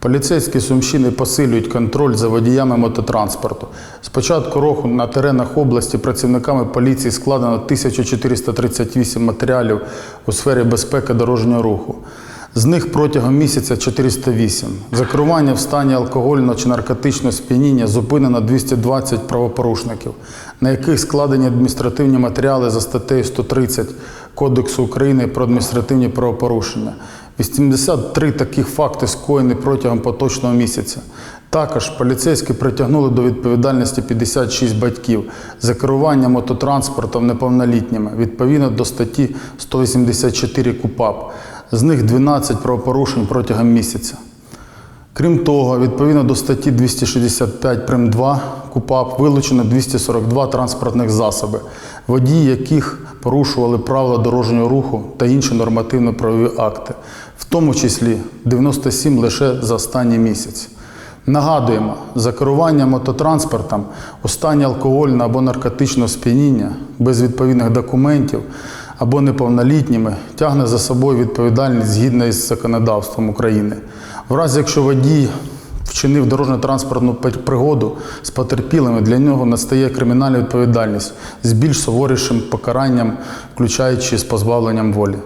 Поліцейські Сумщини посилюють контроль за водіями мототранспорту. З початку року на теренах області працівниками поліції складено 1438 матеріалів у сфері безпеки дорожнього руху. З них протягом місяця 408. За керування в стані алкогольного чи наркотичного сп'яніння зупинено 220 правопорушників, на яких складені адміністративні матеріали за статтею 130 Кодексу України про адміністративні правопорушення. 83 таких факти скоєні протягом поточного місяця. Також поліцейські притягнули до відповідальності 56 батьків за керування мототранспортом неповнолітніми відповідно до статті 184 КУПАП. З них 12 правопорушень протягом місяця. Крім того, відповідно до статті 265 прим. 2 КУПАП вилучено 242 транспортних засоби, водії яких порушували правила дорожнього руху та інші нормативно-правові акти, в тому числі 97 лише за останній місяць. Нагадуємо, за керування мототранспортом у стані алкогольного або наркотичного сп'яніння без відповідних документів або неповнолітніми тягне за собою відповідальність згідно із законодавством України. В разі, якщо водій вчинив дорожньо-транспортну пригоду з потерпілими, для нього настає кримінальна відповідальність з більш суворішим покаранням, включаючи з позбавленням волі.